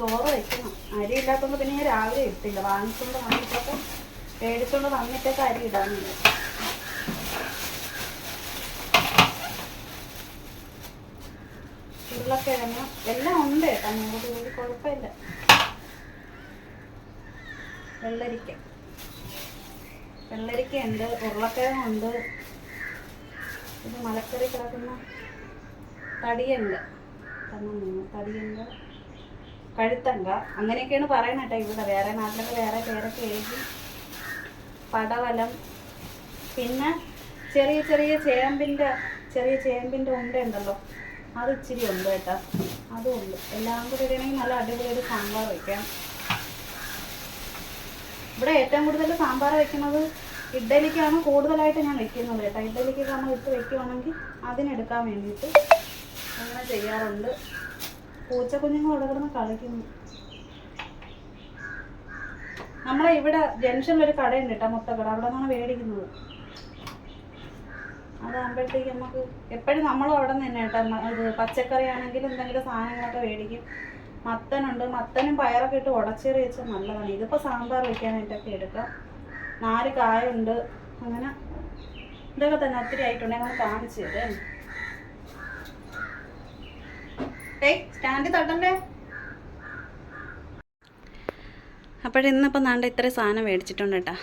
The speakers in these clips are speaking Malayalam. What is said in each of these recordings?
ചോറ് വയ്ക്കണം അരി ഇല്ലാത്തതുകൊണ്ട് പിന്നെ ഞാൻ രാവിലെ ഇട്ടില്ല. വാങ്ങിച്ചുകൊണ്ട് വന്നിട്ടൊക്കെ മേടിച്ചുകൊണ്ട് വന്നിട്ടൊക്കെ അരി ഇടാനുണ്ട് ഉരുളക്കിഴങ്ങ് എല്ലാം ഉണ്ട് കേട്ടോ. നൂറ് രൂപ കുഴപ്പമില്ല. വെള്ളരിക്ക. വെള്ളരിക്ക ഉണ്ട് ഉരുളക്കിഴങ്ങുണ്ട് ഇത് മലക്കറി കിടക്കുന്ന തടിയുണ്ട്. തന്നെ തടിയുണ്ട്. കഴുത്തങ്ക അങ്ങനെയൊക്കെയാണ് പറയണ കേട്ടോ ഇവിടെ വേറെ നാട്ടിലൊക്കെ വേറെ പേരൊക്കെ എഴുതി പടവലം. പിന്നെ ചെറിയ ചെറിയ ചേമ്പിന്റെ ചെറിയ ചേമ്പിന്റെ ഉണ്ട ഉണ്ടല്ലോ. അത് ഇച്ചിരി ഉണ്ട് കേട്ടോ. അതും ഉണ്ട്. എല്ലാം കൂടി ഇടണമെങ്കിൽ നല്ല അടിപൊളി ഒരു സാമ്പാർ വയ്ക്കാം ഇവിടെ ഏറ്റവും കൂടുതൽ സാമ്പാർ വയ്ക്കുന്നത് ഇഡ്ഡലിക്കാണ് കൂടുതലായിട്ട് ഞാൻ വെക്കുന്നത് കേട്ടോ. ഇഡ്ഡലിക്ക് നമ്മൾ ഇട്ട് വെക്കുവാണെങ്കിൽ അതിനെടുക്കാൻ വേണ്ടിയിട്ട് അങ്ങനെ ചെയ്യാറുണ്ട്. പൂച്ച കുഞ്ഞുങ്ങൾ അവിടെ കിടന്ന് കളിക്കുന്നു. നമ്മളെ ഇവിടെ ജംഗ്ഷനിൽ ഒരു കടയുണ്ട് കേട്ടോ മൊത്തക്കട. അവിടെ നിന്നാണ് മേടിക്കുന്നത് അതാകുമ്പോഴത്തേക്ക് നമുക്ക് എപ്പോഴും നമ്മളും അവിടെ നിന്ന് തന്നെ കേട്ടോ. ഇത് പച്ചക്കറി ആണെങ്കിലും എന്തെങ്കിലും സാധനങ്ങളൊക്കെ മേടിക്കും. മത്തനുണ്ട്. മത്തനും പയറൊക്കെ ഇട്ട് ഉടച്ചേറി വെച്ചാൽ നല്ലതാണ്. ഇതിപ്പോൾ സാമ്പാർ വെക്കാനായിട്ടൊക്കെ എടുക്കാം. നാല് കായുണ്ട്. അങ്ങനെ ഇതൊക്കെ തന്നെ ഒത്തിരി ആയിട്ടുണ്ടെങ്കിൽ നമ്മൾ കാണിച്ചു തരാം. സ്റ്റാൻഡ് തട്ടണ്ടേ അപ്പോഴിന്നിപ്പോൾ നാണ്ട ഇത്ര സാധനം മേടിച്ചിട്ടുണ്ട് കേട്ടോ.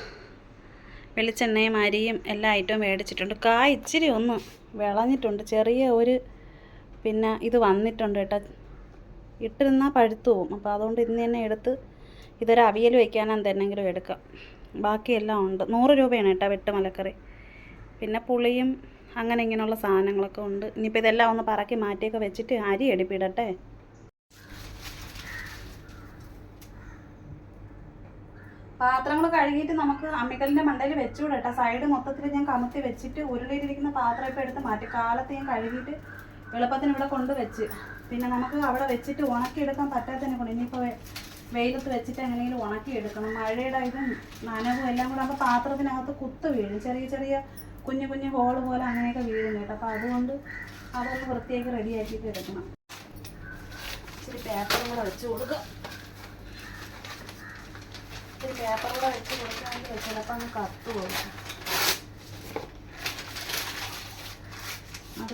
വെളിച്ചെണ്ണയും അരിയും എല്ലാ ഐറ്റവും മേടിച്ചിട്ടുണ്ട്. കായ് ഇച്ചിരി ഒന്ന് വിളഞ്ഞിട്ടുണ്ട്. ചെറിയ ഒരു പിന്നെ ഇത് വന്നിട്ടുണ്ട് കേട്ടോ. ഇട്ടിരുന്നാൽ പഴുത്തു പോകും അപ്പോൾ അതുകൊണ്ട് ഇന്ന് തന്നെ എടുത്ത് ഇതൊരു അവിയൽ വയ്ക്കാനോ എന്തെങ്കിലും എടുക്കാം. ബാക്കിയെല്ലാം ഉണ്ട്. നൂറ് രൂപയാണ് കേട്ടോ വെട്ട് മലക്കറി പിന്നെ പുളിയും അങ്ങനെ ഇങ്ങനെയുള്ള സാധനങ്ങളൊക്കെ ഉണ്ട്. ഇനിയിപ്പോൾ ഇതെല്ലാം ഒന്ന് പറക്കി മാറ്റിയൊക്കെ വെച്ചിട്ട് അരി എടുപ്പിടട്ടെ. പാത്രങ്ങൾ കഴുകിയിട്ട് നമുക്ക് അമ്മിക്കല്ലിന്റെ മണ്ടയിൽ വെച്ചുകൂടെ സൈഡ് മൊത്തത്തിൽ ഞാൻ കമത്തി വെച്ചിട്ട് ഉരുളിയിലിരിക്കുന്ന പാത്രം ഇപ്പോൾ എടുത്ത് മാറ്റി. കാലത്ത് ഞാൻ കഴുകിയിട്ട് എളുപ്പത്തിന് ഇവിടെ കൊണ്ട് വെച്ച്. പിന്നെ നമുക്ക് അവിടെ വെച്ചിട്ട് ഉണക്കിയെടുക്കാൻ പറ്റാത്തതിനെ കൊണ്ട് ഇനിയിപ്പോൾ വെയിലത്ത് വെച്ചിട്ട് എങ്ങനെയെങ്കിലും ഉണക്കിയെടുക്കണം. മഴയുടെ ഇതും നനവും എല്ലാം കൂടെ നമുക്ക് പാത്രത്തിനകത്ത് കുത്തു വീഴും. ചെറിയ ചെറിയ കുഞ്ഞു കുഞ്ഞു ഹോൾ പോലെ അങ്ങനെയൊക്കെ വീഴുന്നു കേട്ടോ. അപ്പോൾ അതുകൊണ്ട് അതൊന്ന് വൃത്തിയാക്കി റെഡിയാക്കിയിട്ട് എടുക്കണം. ഇച്ചിരി പേപ്പറും കൂടെ വെച്ച് കൊടുക്കുക ഇച്ചിരി പേപ്പർ കൂടെ വെച്ച് കൊടുക്കുകയാണെങ്കിൽ ചിലപ്പോൾ അങ്ങ് കത്ത് പോകും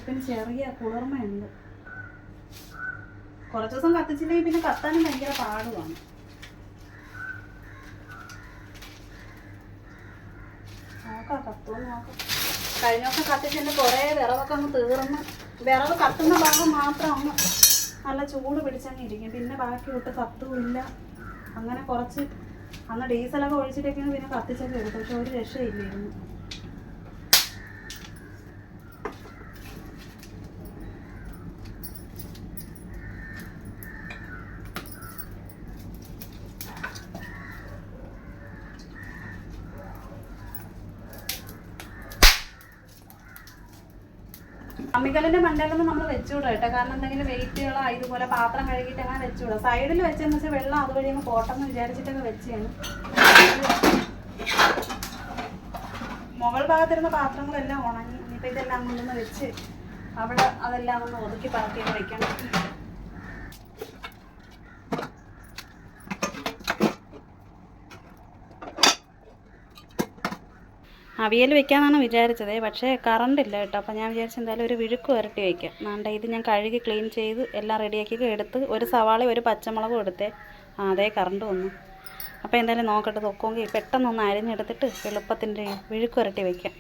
പിന്നെ ചെറിയ കുളിർമയുണ്ട്. കുറച്ച് ദിവസം കത്തിച്ചില്ലെങ്കിൽ പിന്നെ കത്താനും ഭയങ്കര പാടുമാണ് കഴിഞ്ഞ ദിവസം കത്തിച്ചതിന്റെ കുറേ വിറവൊക്കെ അങ്ങ് തീർന്ന്. വിറവ് കത്തുന്ന ഭാഗം മാത്രം അങ്ങ് നല്ല ചൂട് പിടിച്ചങ്ങ് ഇരിക്കും. പിന്നെ ബാക്കി വിട്ട് കത്തുമില്ല അങ്ങനെ കുറച്ച് അന്ന് ഡീസലൊക്കെ ഒഴിച്ചിട്ടൊക്കെയാണ് പിന്നെ കത്തിച്ചൊക്കെ എടുത്തു പക്ഷെ ഒരു രക്ഷയില്ലായിരുന്നു. അമ്മിക്കല്ലിന്റെ മണ്ടയിലൊന്നും നമ്മൾ വെച്ചുവിടാം കേട്ടോ. കാരണം എന്തെങ്കിലും വെയിറ്റുകളോ ഇതുപോലെ പാത്രം കഴുകിയിട്ട് അങ്ങനെ വെച്ചുവിടാം സൈഡിൽ വെച്ചെന്ന് വെച്ചാൽ വെള്ളം അതുവഴി അങ്ങ് പോട്ടെന്ന് വിചാരിച്ചിട്ടൊക്കെ വെച്ചാണ്. മുകൾ ഭാഗത്തിരുന്ന പാത്രങ്ങളെല്ലാം ഉണങ്ങി ഇനിയിപ്പോൾ ഇതെല്ലാം കൊണ്ടൊന്ന് വെച്ച് അവിടെ അതെല്ലാം ഒന്ന് ഒതുക്കി പാർട്ടി വെക്കണം. അവിയൽ വെക്കാമെന്നാണ് വിചാരിച്ചത് പക്ഷേ കറണ്ട് ഇല്ല കേട്ടോ. അപ്പോൾ ഞാൻ വിചാരിച്ചു എന്തായാലും ഒരു വിഴുക്ക് വരട്ടി വയ്ക്കാം നാണ്ട ഇത് ഞാൻ കഴുകി ക്ലീൻ ചെയ്ത് എല്ലാം റെഡിയാക്കി എടുത്ത് ഒരു സവാളയും ഒരു പച്ചമുളകും എടുത്തേ. ആ അതേ കറണ്ട് വന്നു. അപ്പോൾ എന്തായാലും നോക്കട്ടെ തൊക്കുമെങ്കിൽ പെട്ടെന്നൊന്ന് അരിഞ്ഞെടുത്തിട്ട് എളുപ്പത്തിന്റെ വിഴുക്ക് വരട്ടി വയ്ക്കാം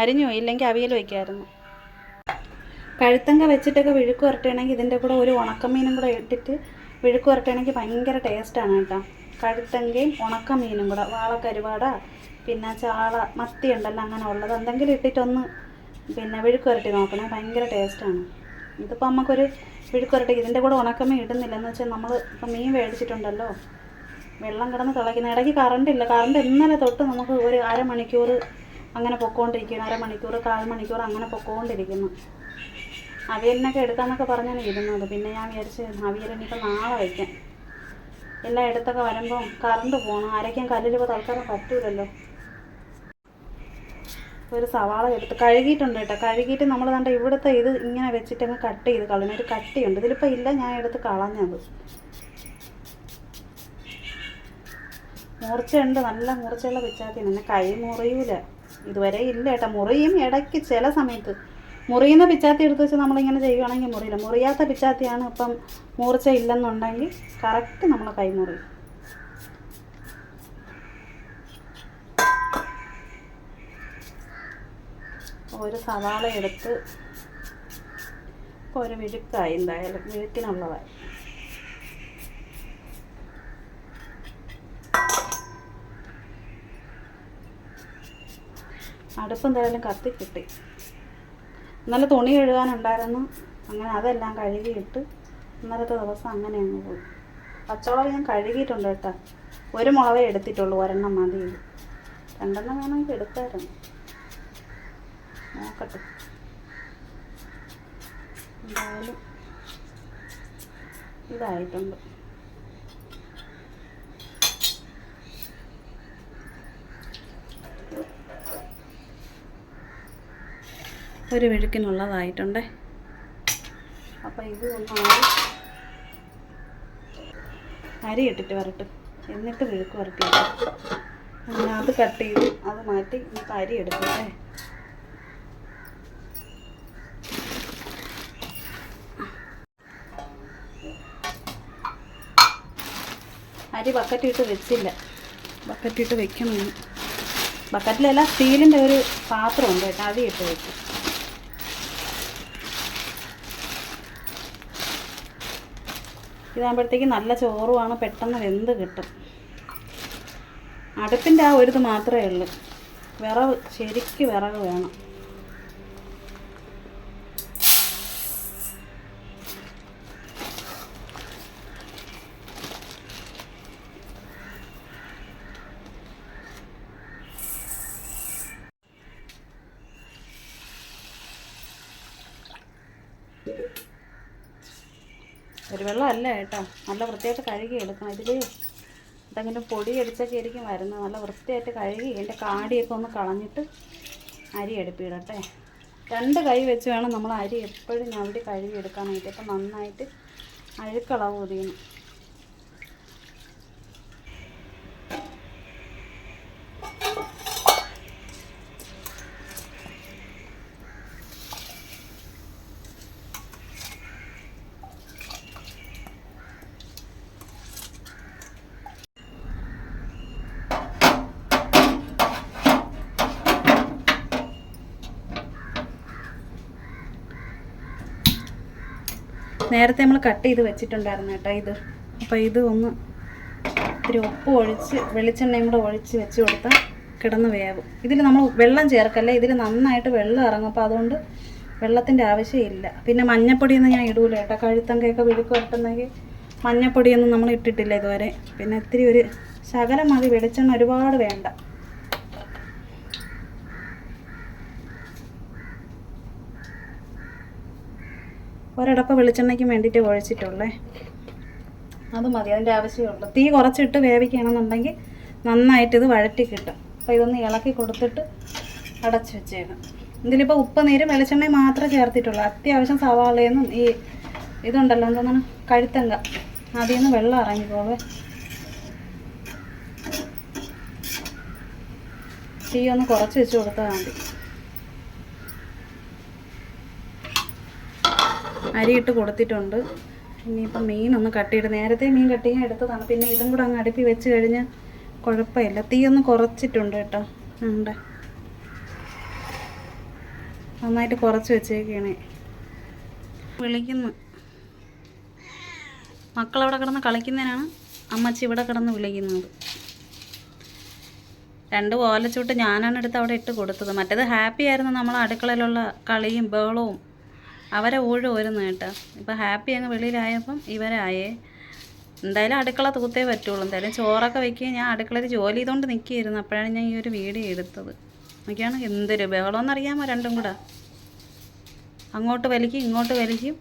അരിഞ്ഞു ഇല്ലെങ്കിൽ അവിയൽ വയ്ക്കാമായിരുന്നു കഴുത്തങ്ക വെച്ചിട്ടൊക്കെ വിഴുക്ക് വരട്ടുകയാണെങ്കിൽ ഇതിന്റെ കൂടെ ഒരു ഉണക്കമീനും കൂടെ ഇട്ടിട്ട് വിഴുക്ക് വരട്ടുകയാണെങ്കിൽ ഭയങ്കര ടേസ്റ്റാണ് കേട്ടോ. കഴുത്തങ്കയും ഉണക്കമീനും കൂടെ വാളക്കരുവാട പിന്നെ ചാള മത്തി ഉണ്ടല്ലോ അങ്ങനെ ഉള്ളത്. എന്തെങ്കിലും ഇട്ടിട്ടൊന്ന് പിന്നെ വിഴുക്കുരട്ടി നോക്കണം. ഭയങ്കര ടേസ്റ്റാണ്. ഇതിപ്പോൾ നമുക്കൊരു വിഴുക്കുരട്ടി ഇതിന്റെ കൂടെ ഉണക്കമേ ഇടുന്നില്ല എന്ന് വെച്ചാൽ നമ്മൾ ഇപ്പം മീൻ മേടിച്ചിട്ടുണ്ടല്ലോ. വെള്ളം കിടന്ന് തിളയ്ക്കുന്ന ഇടയ്ക്ക് കറണ്ട് ഇല്ല. കറണ്ട് ഇന്നലെ തൊട്ട് നമുക്ക് ഒരു അരമണിക്കൂർ അങ്ങനെ പൊക്കോണ്ടിരിക്കുന്നു അരമണിക്കൂർ കാൽ മണിക്കൂർ അങ്ങനെ പൊക്കോണ്ടിരിക്കുന്നു. അവിയലിനൊക്കെ എടുക്കാമെന്നൊക്കെ പറഞ്ഞാണ് ഇരുന്നത് പിന്നെ ഞാൻ വിചാരിച്ച് അവിയലിനിപ്പോൾ നാളെ വയ്ക്കാം എല്ലാം എടുത്തൊക്കെ വരുമ്പോൾ കറണ്ട് പോകണം അരയ്ക്കാൻ കല്ലിലിപ്പോൾ തൽക്കാലം പറ്റൂലല്ലോ. ഒരു സവാള എടുത്ത് കഴുകിയിട്ടുണ്ട് കേട്ടോ. കഴുകിയിട്ട് നമ്മൾ കണ്ട ഇവിടുത്തെ ഇത് ഇങ്ങനെ വെച്ചിട്ട് അങ്ങ് കട്ട് ചെയ്ത് കളഞ്ഞ. ഒരു കട്ടിയുണ്ട്. ഇതിലിപ്പോൾ ഇല്ല ഞാൻ എടുത്ത് കളഞ്ഞത്. മൂർച്ചയുണ്ട്. നല്ല മൂർച്ചയുള്ള പിച്ചാത്തി എന്നെ കൈ മുറിയൂല. ഇതുവരെ ഇല്ല കേട്ടോ. മുറിയും ഇടയ്ക്ക് ചില സമയത്ത്. മുറിയുന്ന പിച്ചാത്തി എടുത്ത് വെച്ച് നമ്മളിങ്ങനെ ചെയ്യുവാണെങ്കിൽ മുറിയില്ല. മുറിയാത്ത പിച്ചാത്തിയാണ് ഇപ്പം മൂർച്ച ഇല്ലെന്നുണ്ടെങ്കിൽ കറക്റ്റ് നമ്മളെ കൈ മുറിയും. ഒരു സവാള എടുത്ത് ഇപ്പോൾ ഒരു വിഴുക്കായി എന്തായാലും മിഴുക്കിനുള്ളതായി അടുപ്പ് എന്തായാലും കത്തിക്കിട്ടി. ഇന്നലെ തുണി കഴുകാനുണ്ടായിരുന്നു. അങ്ങനെ അതെല്ലാം കഴുകിയിട്ട് ഇന്നലത്തെ ദിവസം അങ്ങനെ അങ്ങ് പോയി. പച്ചമുളക് ഞാൻ കഴുകിയിട്ടുണ്ട് കേട്ടോ. ഒരു മുളകേ എടുത്തിട്ടുള്ളൂ ഒരെണ്ണം മതി. രണ്ടെണ്ണം വേണമെങ്കിൽ എടുക്കായിരുന്നു നോക്കട്ടെ. എന്തായാലും ഇതായിട്ടുണ്ട്. ഒരു മെഴുക്കിനുള്ളതായിട്ടുണ്ടേ അപ്പം ഇത് ഒന്നാണ്. അരി ഇട്ടിട്ട് വരട്ട്. എന്നിട്ട് മെഴുക്ക് വരട്ടി അങ്ങനെ അത് കട്ട് ചെയ്ത് അത് മാറ്റി നമുക്ക് അരി എടുക്കട്ടെ. അരി ബക്കറ്റിട്ട് വെച്ചില്ല. ബക്കറ്റിട്ട് വെക്കണം ഇനി. ബക്കറ്റിലല്ല സ്റ്റീലിന്റെ ഒരു പാത്രമുണ്ട് കേട്ടോ അതിൽ ഇട്ട് വെക്കും. ഇതാകുമ്പോഴത്തേക്ക് നല്ല ചോറുമാണ് പെട്ടെന്ന് വെന്ത് കിട്ടും. അടുപ്പിന്റെ ആ ഒരു ഇത് മാത്രമേ ഉള്ളൂ. വിറവ് ശരിക്ക് വിറവ് വേണം. ഒരു വെള്ളം അല്ല കേട്ടോ. നല്ല വൃത്തിയായിട്ട് കഴുകി എടുക്കണം. ഇതിൽ എന്തെങ്കിലും പൊടി അടിച്ചൊക്കെ ആയിരിക്കും വരുന്നത്. നല്ല വൃത്തിയായിട്ട് കഴുകി എന്റെ കാടിയൊക്കെ ഒന്ന് കളഞ്ഞിട്ട് അരി എടുപ്പിടട്ടെ. രണ്ട് കൈ വെച്ച് വേണം നമ്മൾ അരി എപ്പോഴും ഞവടി കഴുകി എടുക്കാനായിട്ട് അപ്പം നന്നായിട്ട് അഴുക്കളവ് ഒതിയണം നേരത്തെ നമ്മൾ കട്ട് ചെയ്ത് വെച്ചിട്ടുണ്ടായിരുന്നു കേട്ടോ ഇത്. അപ്പോൾ ഇത് ഒന്ന് ഇത്തിരി ഉപ്പ് ഒഴിച്ച് വെളിച്ചെണ്ണയും കൂടെ ഒഴിച്ച് വെച്ച് കൊടുത്താൽ കിടന്ന് വേവും. ഇതിൽ നമ്മൾ വെള്ളം ചേർക്കല്ലേ? ഇതിൽ നന്നായിട്ട് വെള്ളം ഇറങ്ങും. അപ്പോൾ അതുകൊണ്ട് വെള്ളത്തിന്റെ ആവശ്യമില്ല. പിന്നെ മഞ്ഞപ്പൊടിയൊന്നും ഞാൻ ഇടൂല കേട്ടോ. കഴുത്തങ്കയൊക്കെ വിഴുക്ക് വരട്ടുന്നെങ്കിൽ മഞ്ഞപ്പൊടിയൊന്നും നമ്മൾ ഇട്ടിട്ടില്ല ഇതുവരെ. പിന്നെ ഇത്തിരി ഒരു ശകലം മതി. വെളിച്ചെണ്ണ ഒരുപാട് വേണ്ട. ഒരടപ്പ വെളിച്ചെണ്ണയ്ക്ക് വേണ്ടിയിട്ട് ഒഴിച്ചിട്ടുള്ളേ അത് മതി അതിന്റെ ആവശ്യമുള്ളൂ. തീ കുറച്ചിട്ട് വേവിക്കുകയാണെന്നുണ്ടെങ്കിൽ നന്നായിട്ട് ഇത് വഴറ്റി കിട്ടും. അപ്പോൾ ഇതൊന്ന് ഇളക്കി കൊടുത്തിട്ട് അടച്ച് വെച്ചേക്കാം. ഇതിലിപ്പോൾ ഉപ്പ് നീരും വെളിച്ചെണ്ണയും മാത്രമേ ചേർത്തിട്ടുള്ളൂ. അത്യാവശ്യം സവാളയെന്നും ഈ ഇതുണ്ടല്ലോ എന്താണ് കഴുത്തങ്ക അതിൽ നിന്ന് വെള്ളം ഇറങ്ങിക്കോളേ തീ ഒന്ന് കുറച്ച് വെച്ച് കൊടുത്താൽ മതി. അരിയിട്ട് കൊടുത്തിട്ടുണ്ട്. ഇനിയിപ്പം മീനൊന്ന് കട്ട് ചെയ്ത് നേരത്തെ മീൻ കട്ട് ചെയ്യാൻ എടുത്തതാണ്. പിന്നെ ഇതും കൂടെ അങ്ങ് അടുപ്പി വെച്ച് കഴിഞ്ഞ് കുഴപ്പമില്ല. തീ ഒന്ന് കുറച്ചിട്ടുണ്ട് കേട്ടോ. ഉണ്ട് നന്നായിട്ട് കുറച്ച് വെച്ചേക്കാണ്. വിളിക്കുന്നു. മക്കളവിടെ കിടന്ന് കളിക്കുന്നതിനാണ് അമ്മച്ചി ഇവിടെ കിടന്ന് വിളിക്കുന്നത്. രണ്ട് ഓലച്ചൂട്ട് ഞാനാണ് എടുത്ത് അവിടെ ഇട്ട് കൊടുത്തത്. മറ്റേത് ഹാപ്പി ആയിരുന്നു. നമ്മൾ അടുക്കളയിലുള്ള കളിയും ബഹളവും അവരെ ഊഴ് വരുന്നു കേട്ടോ. ഇപ്പം ഹാപ്പി അങ്ങ് വെളിയിലായപ്പം ഇവരായേ എന്തായാലും അടുക്കള തൂത്തേ പറ്റുള്ളൂ. എന്തായാലും ചോറൊക്കെ വെക്കുകയും ഞാൻ അടുക്കളയിൽ ജോലി ചെയ്തുകൊണ്ട് നിൽക്കുകയായിരുന്നു അപ്പോഴാണ് ഞാൻ ഈ ഒരു വീഡിയോ എടുത്തത്. നോക്കിയാണ്? എന്തൊരു ബഹളമെന്നറിയാമോ രണ്ടും കൂടെ? അങ്ങോട്ട് വലിക്കും ഇങ്ങോട്ട് വലിക്കും.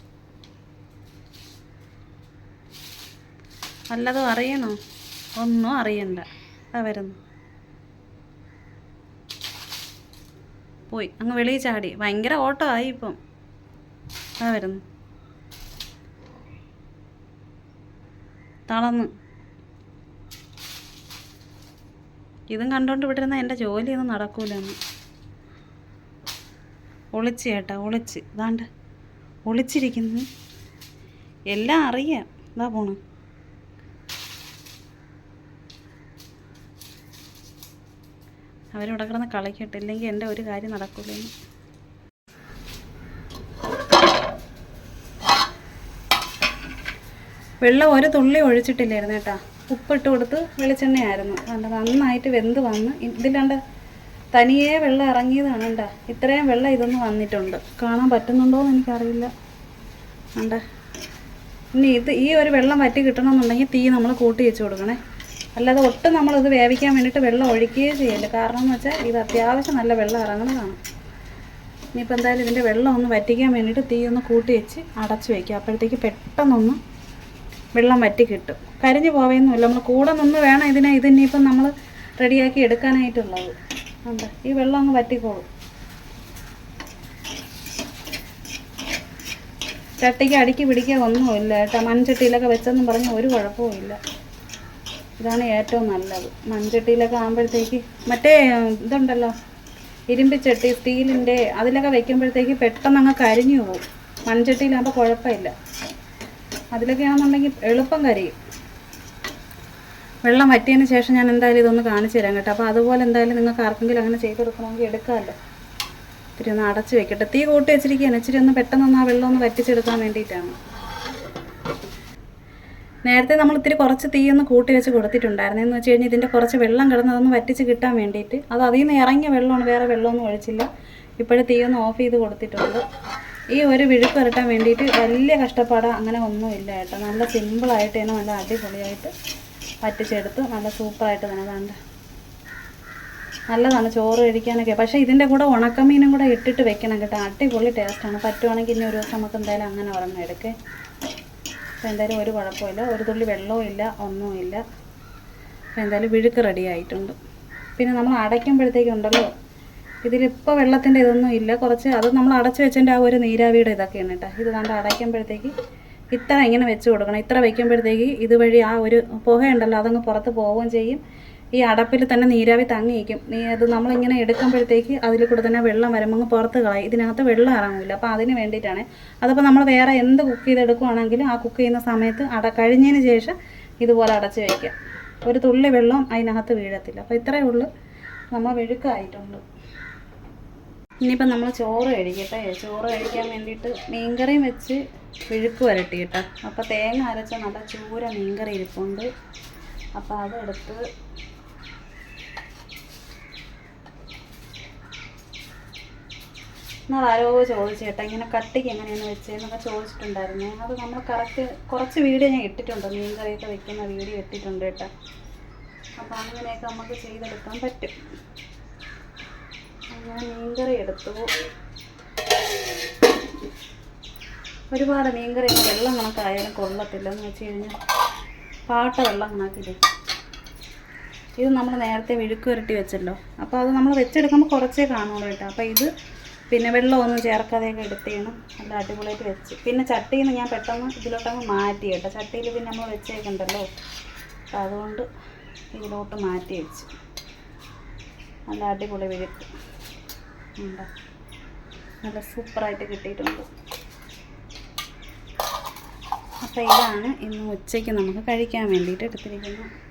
വല്ലതും അറിയണോ? ഒന്നും അറിയണ്ട. വരുന്നു. പോയി. അങ്ങ് വെളിയിൽ ചാടി. ഭയങ്കര ഓട്ടമായി ഇപ്പം. അതാ വരുന്നു. തളന്ന് ഇതും കണ്ടോണ്ട് വിട്ടിരുന്ന എന്റെ ജോലിയൊന്നും നടക്കൂലെന്ന്. ഒളിച്ച് ചേട്ടാ ഒളിച്ച്. ഇതാണ്ട് ഒളിച്ചിരിക്കുന്നു. എല്ലാം അറിയാം. ഇതാ പോണു. അവരിവിടെ കിടന്ന് കളിക്കട്ടെ. ഇല്ലെങ്കിൽ എന്റെ ഒരു കാര്യം നടക്കൂലെന്ന്. വെള്ളം ഒരു തുള്ളി ഒഴിച്ചിട്ടില്ലായിരുന്നു കേട്ടാ. ഉപ്പിട്ട് കൊടുത്ത് വെളിച്ചെണ്ണയായിരുന്നു. കണ്ട നന്നായിട്ട് വെന്ത് വന്ന് ഇതിലണ്ട് തനിയെ വെള്ളം ഇറങ്ങിയതാണ് കണ്ട ഇത്രയും വെള്ളം ഇതൊന്ന് വന്നിട്ടുണ്ട്. കാണാൻ പറ്റുന്നുണ്ടോ എന്ന് എനിക്കറിയില്ല. കണ്ട? ഇനി ഇത് ഈ ഒരു വെള്ളം വറ്റി കിട്ടണമെന്നുണ്ടെങ്കിൽ തീ നമ്മൾ കൂട്ടി വെച്ച് കൊടുക്കണേ. അല്ലാതെ ഒട്ടും നമ്മളിത് വേവിക്കാൻ വേണ്ടിയിട്ട് വെള്ളം ഒഴിക്കുകയേ ചെയ്യില്ല. കാരണം എന്ന് വെച്ചാൽ ഇത് അത്യാവശ്യം നല്ല വെള്ളം ഇറങ്ങുന്നതാണ്. ഇനിയിപ്പോൾ എന്തായാലും ഇതിന്റെ വെള്ളം ഒന്ന് വറ്റിക്കാൻ വേണ്ടിയിട്ട് തീ ഒന്ന് കൂട്ടി വെച്ച് അടച്ചു വയ്ക്കുക അപ്പോഴത്തേക്ക് പെട്ടെന്നൊന്ന് വെള്ളം വറ്റി കിട്ടും. കരിഞ്ഞു പോവേന്നുമില്ല നമ്മൾ കൂടെ നിന്ന് വേണം ഇതിനെ ഇതിനിപ്പം നമ്മൾ റെഡിയാക്കി എടുക്കാനായിട്ടുള്ളത്. ഉണ്ട് ഈ വെള്ളം അങ്ങ് വറ്റിക്കോളും. ചട്ടിക്ക് അടുക്കി പിടിക്കുക ഒന്നുമില്ല കേട്ടോ. മൺചട്ടിയിലൊക്കെ വെച്ചെന്നും പറഞ്ഞ് ഒരു കുഴപ്പവും ഇല്ല. ഇതാണ് ഏറ്റവും നല്ലത്. മൺചട്ടിയിലൊക്കെ ആകുമ്പോഴത്തേക്ക് മറ്റേ ഇതുണ്ടല്ലോ ഇരുമ്പിച്ചട്ടി സ്റ്റീലിന്റെ അതിലൊക്കെ വെക്കുമ്പോഴത്തേക്ക് പെട്ടെന്ന് അങ്ങ് കരിഞ്ഞു പോകും. മൺചട്ടിയിലാകുമ്പോൾ കുഴപ്പമില്ല. അതിലൊക്കെ ആണെന്നുണ്ടെങ്കിൽ എളുപ്പം കരിയും. വെള്ളം വറ്റിയതിന് ശേഷം ഞാൻ എന്തായാലും ഇതൊന്ന് കാണിച്ചു തരാം കേട്ടോ. അപ്പോൾ അതുപോലെ എന്തായാലും നിങ്ങൾക്ക് ആർക്കെങ്കിലും അങ്ങനെ ചെയ്തെടുക്കണമെങ്കിൽ എടുക്കാമല്ലോ. ഇത്തിരി ഒന്ന് അടച്ച് വെക്കട്ടെ. തീ കൂട്ടി വെച്ചിരിക്കുകയാണ്. ഇച്ചിരി ഒന്ന് പെട്ടെന്നൊന്ന് ആ വെള്ളം ഒന്ന് വറ്റിച്ചെടുക്കാൻ വേണ്ടിയിട്ടാണ്. നേരത്തെ നമ്മൾ ഇത്തിരി കുറച്ച് തീ ഒന്ന് കൂട്ടി വെച്ച് കൊടുത്തിട്ടുണ്ടായിരുന്നു. എന്ന് വെച്ച് കഴിഞ്ഞാൽ ഇതിന്റെ കുറച്ച് വെള്ളം കിടന്നതൊന്ന് വറ്റിച്ച് കിട്ടാൻ വേണ്ടിയിട്ട്. അത് അതിൽ നിന്ന് ഇറങ്ങിയ വെള്ളമാണ്. വേറെ വെള്ളമൊന്നും ഒഴിച്ചില്ല. ഇപ്പോഴും തീ ഒന്ന് ഓഫ് ചെയ്ത് കൊടുത്തിട്ടുണ്ട്. ഈ ഒരു വിഴുക്ക് വരട്ടാൻ വേണ്ടിയിട്ട് വലിയ കഷ്ടപ്പാട് അങ്ങനെ ഒന്നുമില്ല കേട്ടോ. നല്ല സിമ്പിളായിട്ട് തന്നെ നല്ല അടിപൊളിയായിട്ട് പറ്റിച്ചെടുത്ത്. നല്ല സൂപ്പറായിട്ട് തന്നെ വേണ്ട നല്ലതാണ് ചോറ് കഴിക്കാനൊക്കെ. പക്ഷേ ഇതിന്റെ കൂടെ ഉണക്കമീനും കൂടെ ഇട്ടിട്ട് വെക്കണം കേട്ടോ. അടിപൊളി ടേസ്റ്റാണ് പറ്റുവാണെങ്കിൽ ഇനി ഒരു ദിവസം നമുക്ക് എന്തായാലും അങ്ങനെ ഒരെണ്ണം എടുക്കേ. അപ്പോൾ എന്തായാലും ഒരു കുഴപ്പമില്ല. ഒരു തുള്ളി വെള്ളവും ഇല്ല ഒന്നുമില്ല അപ്പോൾ എന്തായാലും വിഴുക്ക് റെഡി ആയിട്ടുണ്ട്. പിന്നെ നമ്മൾ അടയ്ക്കുമ്പോഴത്തേക്കും ഉണ്ടല്ലോ ഇതിലിപ്പോൾ വെള്ളത്തിന്റെ ഇതൊന്നും ഇല്ല. കുറച്ച് അത് നമ്മൾ അടച്ച് വെച്ചതിന്റെ ആ ഒരു നീരാവിയുടെ ഇതൊക്കെയാണ് കേട്ടോ. ഇത് കണ്ട്? അടയ്ക്കുമ്പോഴത്തേക്ക് ഇത്ര ഇങ്ങനെ വെച്ച് കൊടുക്കണം. ഇത്ര വയ്ക്കുമ്പോഴത്തേക്ക് ഇതുവഴി ആ ഒരു പുകയുണ്ടല്ലോ അതങ്ങ് പുറത്ത് പോവുകയും ചെയ്യും. ഈ അടപ്പിൽ തന്നെ നീരാവി തങ്ങിയിരിക്കും. നീ അത് നമ്മളിങ്ങനെ എടുക്കുമ്പോഴത്തേക്ക് അതിൽ കൂടെ തന്നെ വെള്ളം വരുമ്പോൾ അങ്ങ് പുറത്ത് കളയും. ഇതിനകത്ത് വെള്ളം ഇറങ്ങില്ല അപ്പോൾ അതിന് വേണ്ടിയിട്ടാണ്. അതപ്പോൾ നമ്മൾ വേറെ എന്ത് കുക്ക് ചെയ്തെടുക്കുവാണെങ്കിലും ആ കുക്ക് ചെയ്യുന്ന സമയത്ത് അട കഴിഞ്ഞതിന് ശേഷം ഇതുപോലെ അടച്ച് വയ്ക്കുക ഒരു തുള്ളി വെള്ളം അതിനകത്ത് വീഴത്തില്ല. അപ്പോൾ ഇത്രയേ ഉള്ളൂ. നമ്മൾ വെഴുക്കായിട്ടുണ്ട് ഇനിയിപ്പം നമ്മൾ ചോറ് കഴിക്കട്ടെ. ചോറ് കഴിക്കാൻ വേണ്ടിയിട്ട് മീൻകറിയും വെച്ച് വിഴുക്ക് വരട്ടി കേട്ടോ. അപ്പോൾ തേങ്ങ അരച്ച നല്ല ചൂര മീൻകറി ഇരിപ്പുണ്ട്. അപ്പോൾ അതെടുത്ത് എന്നാൽ ആരോ ചോദിച്ചു കേട്ടോ. ഇങ്ങനെ കട്ടിക്ക് എങ്ങനെയാണ് വെച്ചതെന്നൊക്കെ ചോദിച്ചിട്ടുണ്ടായിരുന്നു. അത് നമ്മൾ കറക്റ്റ് കുറച്ച് വീഡിയോ ഞാൻ ഇട്ടിട്ടുണ്ട്. മീൻകറിയൊക്കെ വെക്കുന്ന വീഡിയോ ഇട്ടിട്ടുണ്ട് കേട്ടോ. അപ്പോൾ അങ്ങനെയൊക്കെ നമുക്ക് ചെയ്തെടുക്കാൻ പറ്റും. അങ്ങനെ മീൻകറി എടുത്തു. ഒരുപാട് മീൻകറി വെള്ളം കണക്കായാലും കൊള്ളത്തില്ല. എന്ന് വെച്ച് കഴിഞ്ഞാൽ പാട്ട വെള്ളം കണക്കില്ലേ? ഇത് നമ്മൾ നേരത്തെ വിഴുക്ക് പുരട്ടി വെച്ചല്ലോ. അപ്പോൾ അത് നമ്മൾ വെച്ചെടുക്കുമ്പോൾ കുറച്ചേ കാണുള്ളൂ കേട്ടോ. അപ്പോൾ ഇത് പിന്നെ വെള്ളമൊന്നും ചേർക്കാതെയൊക്കെ എടുത്തേണം നല്ല അടിപൊളിയായിട്ട് വെച്ച്. പിന്നെ ചട്ടിയിൽ നിന്ന് ഞാൻ പെട്ടെന്ന് ഇതിലോട്ടങ്ങ് മാറ്റി കേട്ടോ. ചട്ടിയിൽ പിന്നെ നമ്മൾ വെച്ചേക്കണ്ടല്ലോ. അപ്പം അതുകൊണ്ട് ഇതിലോട്ട് മാറ്റി വെച്ച്. നല്ല അടിപൊളി വിഴുക്ക്. ഉണ്ടോ? നല്ല സൂപ്പറായിട്ട് കിട്ടിയിട്ടുണ്ട്. അപ്പോൾ ഇതാണ് ഇന്ന് ഉച്ചയ്ക്ക് നമുക്ക് കഴിക്കാൻ വേണ്ടിയിട്ട് എടുത്തിരിക്കുന്നത്.